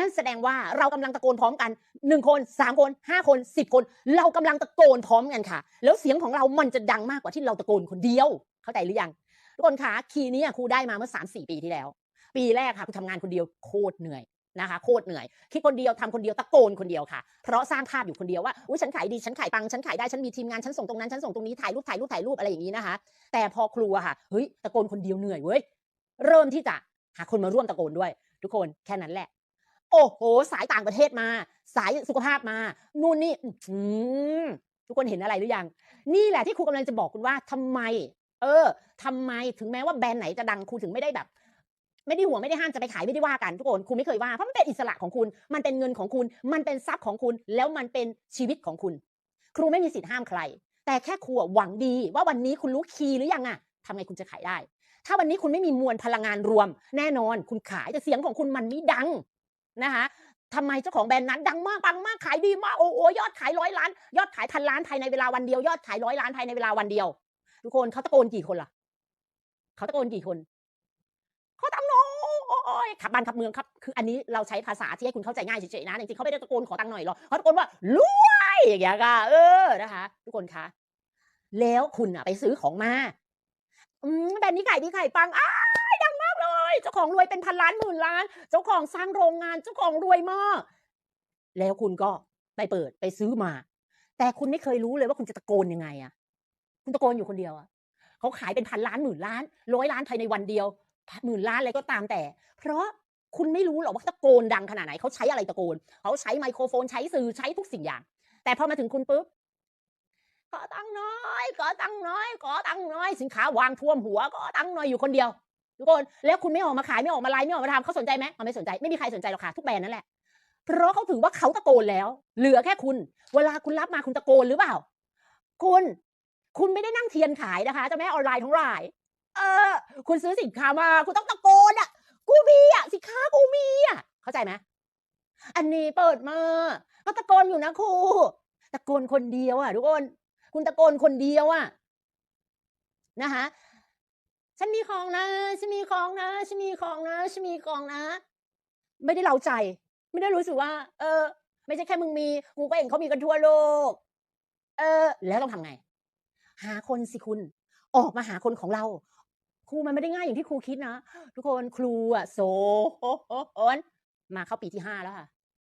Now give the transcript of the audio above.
นั่นแสดงว่าเรากำลังตะโกนพร้อมกันหนึ่งคนสามคนห้าคนสิบคน เรากำลังตะโกนพร้อมกันค่ะ แล้วเสียงของเรามันจะดังมากกว่าที่เราตะโกนคนเดียว เข้าใจหรือยังทุกคนคะคีย์นี้ครูได้มาเมื่อสามสี่ปีที่แล้ว ปีแรกค่ะครูทำงานคนเดียวโคตรเหนื่อยนะคะโคตรเหนื่อยคิดคนเดียวทำคนเดียวตะโกนคนเดียวค่ะ เพราะสร้างภาพอยู่คนเดียวว่าอุ้ยฉันขายดีฉันขายปังฉันขายได้ฉันมีทีมงานฉันส่งตรงนั้นฉันส่งตรงนี้ถ่ายรูปถ่ายรูปถ่ายรูปอะไรอย่างนี้นะคะ แต่พอครูอะค่ะเฮ้ยตะโกนคนเดียวเหนื่อยเว้ยเริ่มที่จะหาคนมาร่วมตะโกนด้วย ทุกคนแค่นั้นแหละ โอ้โห สายต่างประเทศมา สายสุขภาพมา นู่นนี่ทุกคนเห็นอะไรหรือยัง นี่แหละที่ครูกำลังจะบอกคุณว่าทำไม เออทำไมถึงแม้ว่าแบรนด์ไหนจะดังครูถึงไม่ได้แบบ ไม่ได้ห่วงไม่ได้ห้ามจะไปขายไม่ได้ว่ากันทุกคนครูไม่เคยว่าเพราะมันเป็นอิสระของคุณ มันเป็นเงินของคุณ มันเป็นทรัพย์ของคุณ แล้วมันเป็นชีวิตของคุณ ครูไม่มีสิทธิ์ห้ามใคร แต่แค่ครูหวังดี ว่าวันนี้คุณรู้คีย์หรือยังอะทำไงคุณจะขายได้ ถ้าวันนี้คุณไม่มีมวลพลังงานรวม แน่นอนคุณขายแต่เสียงของคุณมันไม่ดัง นะคะทำไมเจ้าของแบรนด์นั้นดังมากปังมากขายดีมากโอ้โหยอดขายร้อยล้าน ยอดขายพันล้านภายในเวลาวันเดียวยอดขายร้อยล้านภายในเวลาวันเดียว ทุกคนเขาตะโกนกี่คนล่ะเขาตะโกนกี่คนเขาตังน้อยขับบ้านขับเมืองครับ คืออันนี้เราใช้ภาษาที่ให้คุณเข้าใจง่ายเฉยๆนะจริงๆเขาไม่ได้ตะโกนขอตังค์หน่อยหรอกเขาตะโกนว่ารวยอย่างเงี้ยค่ะเออนะคะ ทุกคนคะแล้วคุณอะไปซื้อของมาอืมแบรนด์นี้ขายดีขายปังอ้า เลยเจ้าของรวยเป็นพันล้านหมื่นล้าน เจ้าของสร้างโรงงาน เจ้าของรวยมาก แล้วคุณก็ไปเปิดไปซื้อมา แต่คุณไม่เคยรู้เลยว่าคุณจะตะโกนยังไงอะคุณตะโกนอยู่คนเดียวอะเขาขายเป็นพันล้านหมื่นล้านร้อยล้านภายในวันเดียวหมื่นล้านอะไรก็ตามแต่ เพราะคุณไม่รู้หรอกว่าตะโกนดังขนาดไหนเขาใช้อะไรตะโกนเขาใช้ไมโครโฟนใช้สื่อใช้ทุกสิ่งอย่าง แต่พอมาถึงคุณปุ๊บขอตังน้อยขอตังน้อยขอตังน้อย สินค้าวางท่วมหัวขอตังน้อยอยู่คนเดียว ทุกคน แล้วคุณไม่ออกมาขายไม่ออกมาไลฟ์ไม่ออกมาทำเขาสนใจไหมเขาไม่สนใจไม่มีใครสนใจหรอกค่ะทุกแบรนด์นั่นแหละเพราะเขาถือว่าเขาตะโกนแล้ว เหลือแค่คุณ เวลาคุณรับมาคุณตะโกนหรือเปล่า คุณ คุณไม่ได้นั่งเทียนขายนะคะเจ้าแม่ออนไลน์ทั้งหลาย เออ คุณซื้อสินค้ามา คุณต้องตะโกนอะ กูมีอะสินค้ากูมีอะเข้าใจไหมอันนี้เปิดมาก็ตะโกนอยู่นะครูตะโกนคนเดียวอะทุกคน คุณตะโกนคนเดียวอะนะคะ ฉันมีของนะ ฉันมีของนะ ฉันมีของนะ ฉันมีของนะ ไม่ได้เล้าใจ ไม่ได้รู้สึกว่า เออ ไม่ใช่แค่มึงมี กูก็เห็นเขามีกันทั่วโลก เออ แล้วต้องทำไง หาคนสิคุณ ออกมาหาคนของเรา ครูมันไม่ได้ง่ายอย่างที่ครูคิดนะ ทุกคนครูอะโซนมาเข้าปีที่ห้าแล้วค่ะ